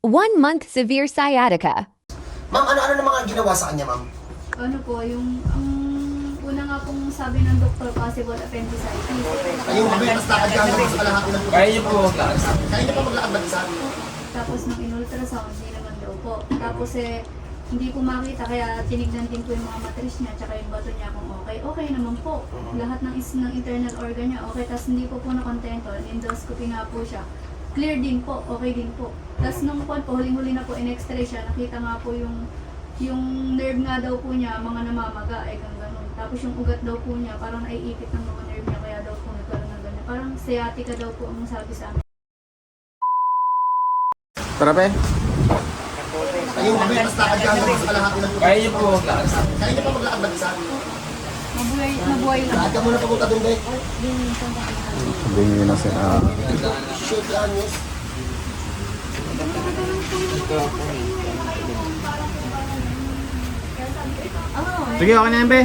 One month severe sciatica. Ma'am, ano-ano na mga ginawa sa kanya, ma'am? Ano po, yung ang una nga pong sabi ng doktor possible appendicitis. Ayun, kami, mas lakad ka hanggang sa kalahati ng Kaya niyo po maglakad. Kaya niyo pa maglakad mag-isa? Tapos nung in-ultrasound, hindi naman daw po. Tapos eh, hindi ko makita kaya tinignan din ko yung mga matris niya tsaka yung bato niya kung okay. Okay naman po. Lahat ng is ng internal organ niya okay. Tapos hindi ko po nakontento. Endoscopy nga po siya. Clear din po. Okay din po. Tapos nung po, po huling-huli na po in-x-ray siya, nakita nga po yung yung nerve nga daw po niya, mga namamaga, ay kang ganun. Tapos yung ugat daw po niya, parang naiipit ng mga nerve niya, kaya daw po nagkaroon ng ganyan. Parang sciatica daw po ang sabi sa amin. Tara, pe. Ayun, lakad ka sa kalahati ng Kaya niyo po maglakad. Kaya niyo pa maglakad mag-isa? Mabuhay, mabuhay lang. Lakad ka muna papunta doon, Dek. Hindi na siya. ah, Shoot lang, yes. Sige, okay na yan, pe.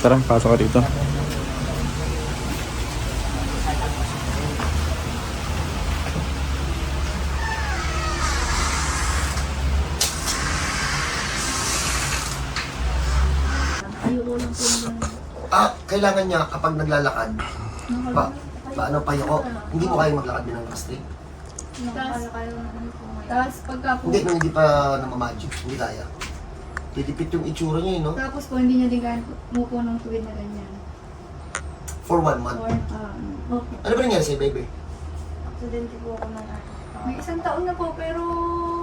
Tara, pasok ka dito. Ayoko lang po yung... Ah, kailangan niya kapag naglalakad, pa, paano payo ko, hindi mo kaya maglakad din ng straight. Tapos, tapos pagka po, Hindi, nung hindi pa namamagic, hindi kaya. Titipit yung itsura niya, eh, no? tapos po hindi niya din kaya mupo ng tuwid na ganyan. For one month. Or, ah, okay. Ano ba nangyari sa'yo, baby? Aksidente po ako ng May isang taon na po, pero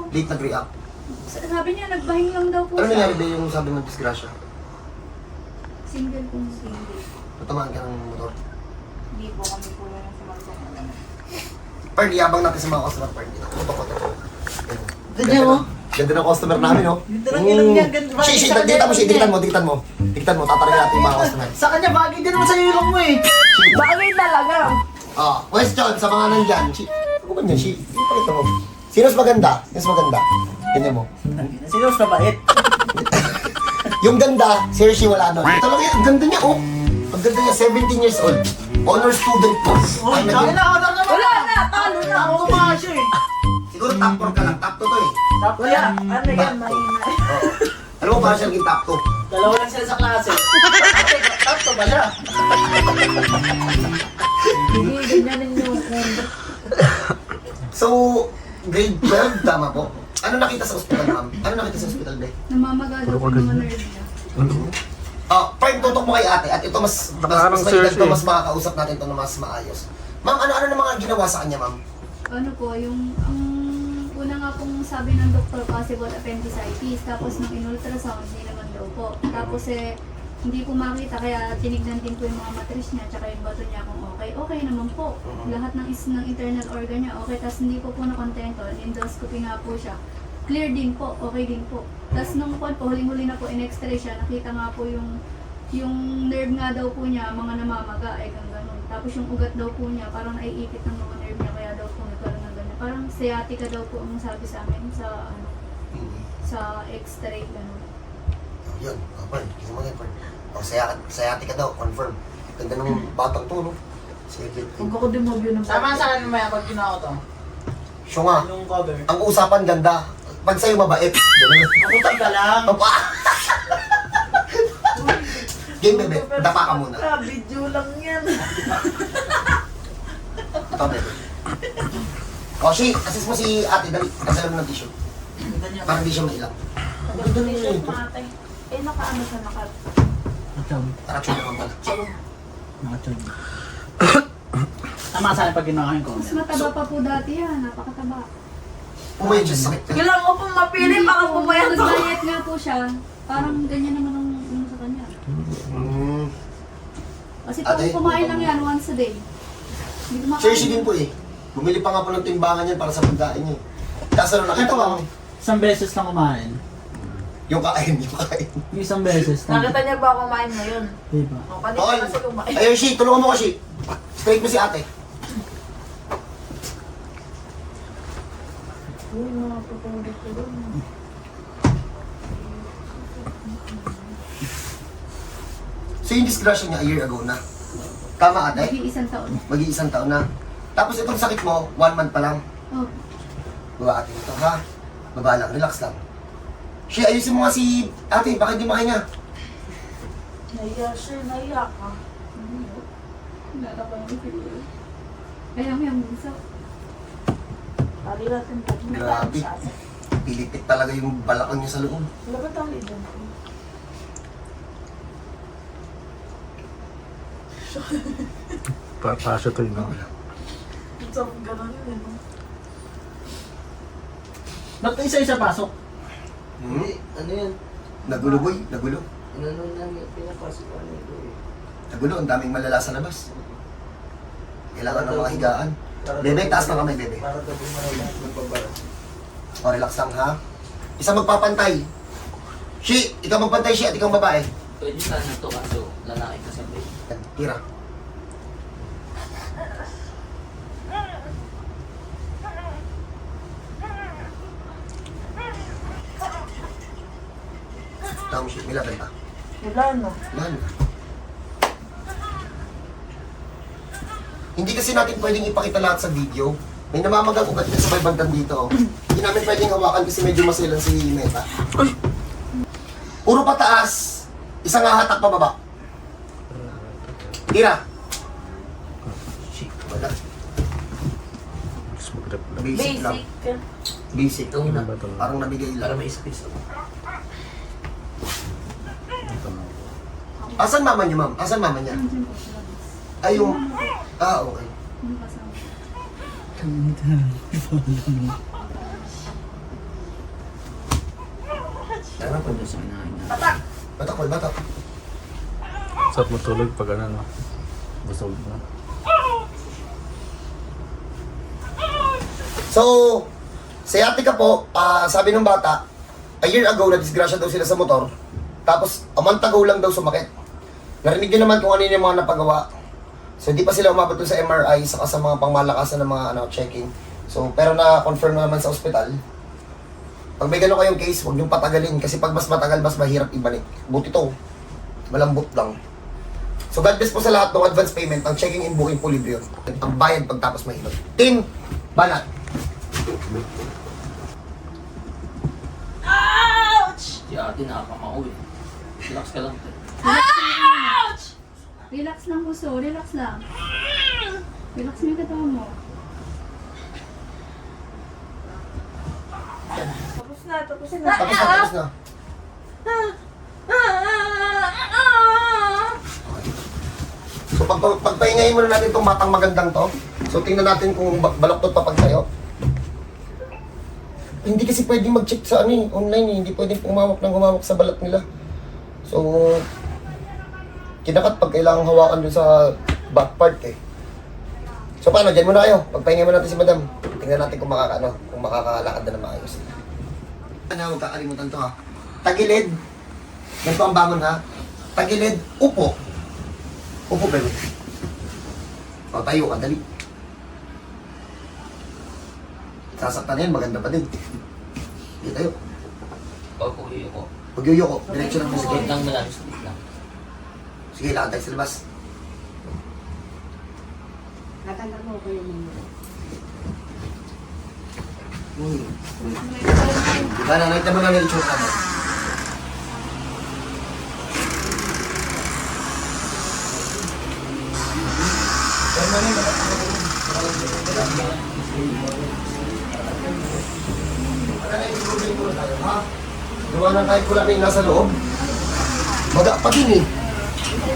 Late nag-react. sabi niya, nagbahing lang daw po Ano nangyari siya. ba yung sabi ng disgrasya? Single kung single. Natamaan ka ng motor. Hindi po kami po na sa mga Park, yabang natin sa mga customer dito. Ito ko, ito ko. Ganyan mo? Ganda ng customer namin, no? Ganda ng ilong niya, ganda- Shi, shi, sa kanya diktan mo, shi, ilong diktan niya. mo, diktan mo. Diktan mo, tatarangin natin yung mga customer. Sa kanya, bagay din naman sa ilong mo eh. Bagay talaga. Ah, question sa mga nandyan. Shi, ano ba niya, shi? Ipakita mo. Sino mas maganda? Sino mas maganda? Ganyan mo. Sino mas mabait? Yung ganda, seriously wala lang yan, ang ganda niya, oh. Ang ganda niya, 17 years old. Honor student po. Oh, Ang kaya na, ano naman? Wala na, talo na. Ako kumasyo eh. Siguro top 4 ka lang, top 2 to eh. Wala, ano yan, mahina. Alam mo, parang siya naging top 2. Dalawa lang sila sa klase. Ate, tatlo ba siya? Hindi, ganyan yung So, grade 12, tama po. Ano nakita sa ospital, ma'am? Ano nakita sa ospital, Be? Namamaga daw po yung mga nerve niya. Ah, Prime, tutok mo kay ate at ito mas mas, Parang mas search to, eh. mas makakausap natin to na mas maayos. Ma'am, ano-ano na mga ginawa sa kanya, ma'am? Ano po, yung ang una nga pong sabi ng doktor possible appendicitis. Tapos nung in-ultrasound, hindi naman daw po. Tapos eh, hindi ko makita kaya tinignan din ko yung mga matris niya tsaka yung bato niya kung okay. Okay naman po. Lahat ng is ng internal organ niya okay. Tapos hindi ko po nakontento. Endoscopy nga po siya. Clear din po. Okay din po. Tapos nung po, po huling-huli na po in-x-ray siya, nakita nga po yung yung nerve nga daw po niya, mga namamaga, ay kang ganun. Tapos yung ugat daw po niya, parang naiipit ng mga nerve niya, kaya daw po nagkaroon ng ganyan. Parang sciatica daw po ang sabi sa amin sa ano, sa x-ray ganun. Yun, oh, Parm, kasi mo yan. Oh, saya, sciatica daw, confirm. Ganda ng batang to, no? Sige. Kung ako demobyo ng Tama sa akin mamaya pag ginawa ko to. Siya nga, Yung cover. ang usapan ganda. Pag sa'yo mabait. Ganun. Ako taga lang. Papa! Game, bebe. Dapa ka muna. Ah, video lang yan. Ito, bebe. O, shi, assist mo si ate, dali. Kasi mo ng tissue. Para hindi siya mailang. Ang ganda niya ito. Eh, nakaano sa naka... Tara, tune naman pala. Tama sa akin pag ginawa ko. Mas mataba pa po dati yan, napakataba. Siya sa sakit. Kailangan ko pong mapili para pumayat ako. Nag-diet nga po siya, parang ganyan naman ang ano sa kanya. Hmm. Kasi Ate? kung kumain lang yan once a day. Seriously din po eh. Bumili pa nga po ng timbangan yan para sa pagkain niya. Tapos ano, nakita ko Isang beses lang kumain. Yung kain, yung kain. Yung isang beses. Nakita niya ba ako kumain ngayon? Diba? O, kanina Okay. kasi kumain. Ayun, Shi, tulungan mo ko, Shi. Straight mo si ate. Uy, mga ko doon. So yung disgrasya niya a year ago na. Tama ate? Mag-iisang taon. Mag-iisang taon na. Tapos itong sakit mo, one month pa lang. Oh, Baba ate ito, ha? Baba lang, relax lang. Shi, ayusin mo nga si ate, bakit di makahinga? Naiya siya, naiya ka. kaya may ang bunso. Pari natin ba? Grabe. Pilipit talaga yung balakang niya sa loob. Wala ba tawag ito? Pa pasyo to yun. Ito, ganun yun. eh, no? Ba't isa-isa pasok? Hmm? Ano yan? Nagulo boy, nagulo. Ano namin pinapasok ko nito eh. Nagulo, ang daming malala sa labas. Kailangan ng mga higaan. Bebe, taas na kamay, bebe. Para daw bumahay magpabara. O, relax lang, ha? Isa magpapantay. Shi, ikaw magpantay, Shi, at ikaw babae. Pwede sana to kaso lalaki kasabay. Yan, Tira. Tama, Shi, may laban pa. Wala na. Hindi kasi natin pwedeng ipakita lahat sa video. May namamagang ugat sa may bandang dito. oh. Hindi namin pwedeng hawakan kasi medyo masilan si Meta. Puro pataas. Isang hahatak pa baba. Tira. Shit, wala. Basic, lang. Basic. Basic. Ito na. Ito? Parang nabigay Para lang. may space ako. Ito na. Asan mama niyo, ma'am? Asan mama niya? Po. Ay, yung... Ah, okay. Tara, Pwede sa inahin na. Batak, boy, batak. Sarap matulog pag ano, no? Busog na. So, si ate ka po, ah, sabi ng bata, a year ago, na-disgrasya daw sila sa motor. Tapos, a month ago lang daw sumakit. Narinig din naman kung ano yung mga napagawa. So, hindi pa sila umabot sa MRI, saka sa mga pangmalakasan ng mga ano, checking. So, pero na-confirm na naman sa ospital. Pag may gano'n kayong case, huwag niyong patagalin. Kasi pag mas matagal, mas mahirap ibalik. Buti to. Malambot lang. So, God bless po sa lahat ng advance payment. Ang checking in booking po libre yun. Ang bayad pagtapos mahilot. Team, banat. Si ate nakakamao eh. Relax ka lang. Relax lang puso, relax lang. Relax mo yung katawan mo. Tapos na, tapos na. Tapos na, tapos na. So pag, pag, pagpahingayin muna natin itong matang magandang to. So tingnan natin kung ba- balaktot pa pag tayo. Hindi kasi pwedeng mag-check sa ano eh, online eh. Hindi pwedeng umawak ng humawak sa balat nila. So, kinakat pag kailangang hawakan dun sa back part eh. So paano, dyan muna kayo. Pagpahingayin muna natin si madam. Tingnan natin kung makakaano, kung makakalakad na na maayos. Ano, huwag kakalimutan to ha. Tagilid. Ganito ang bangon ha. Tagilid, upo. Upo, bebe. O, tayo ka, dali. Sasaktan na yan, maganda pa din. Hindi tayo. Pag uwi ko. Huwag yuyoko, diretso lang mo sige. Sige lang malalim split lang. Sige, lakad tayo sa labas. Natanda mo ko yung mga. Hmm. Diba, nanay, mo na yung itsura mo. Gawa na yung nasa loob. Maga pa din eh. Di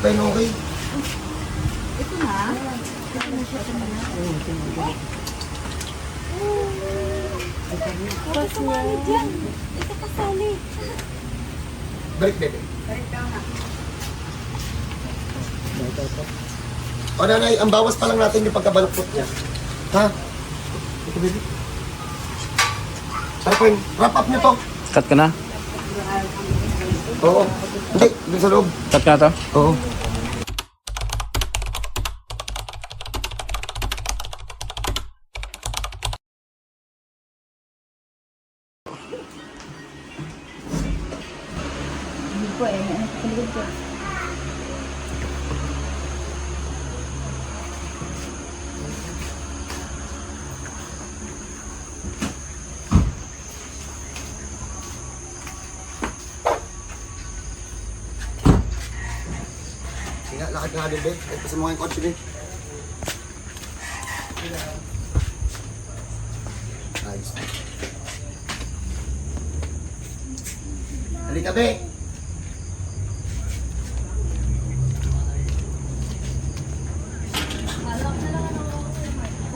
pa yun okay? Balik, bebe. O nanay, ang bawas pa lang natin yung pagkabaluktot niya. Ha? Ito, bebe. Sarap yun. Wrap up niyo to. Cut ka na? Oo. Hindi, dun sa loob. Cut ka na to? Oo. Hindi po Eh, anak sa ko. Nga din, be. Kahit pa sa mga yung kotse, be. Ayos. Halika, be.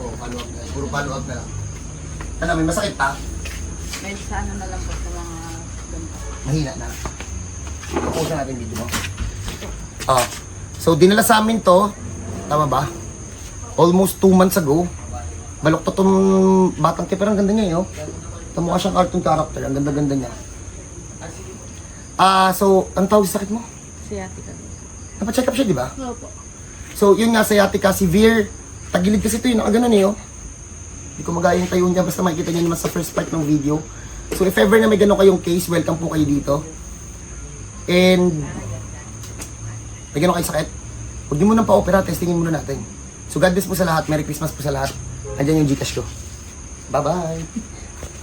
Oo, follow up na. Puro follow up na lang. Ano, may masakit pa? May sa ano na lang po sa mga ganito. Mahina na. Tapusin natin video mo. Ah. So, dinala sa amin to. Tama ba? Almost 2 months ago. Balok to tong batang keper. Ang ganda niya, eh, oh. Tamukha siyang cartoon character. Ang ganda-ganda niya. Ah, so, ang tawag sa sakit mo? Sciatica. Napacheck up siya, di ba? Opo. So, yun nga, sciatica, severe. Tagilid kasi ito yun, nakaganon eh, oh. Hindi ko magaya yung tayo niya, basta makikita niyo naman sa first part ng video. So, if ever na may ganun kayong case, welcome po kayo dito. And, may ganun kayo sakit, huwag niyo munang pa-opera, testingin muna natin. So, God bless po sa lahat. Merry Christmas po sa lahat. Andiyan yung Gcash ko. Bye-bye!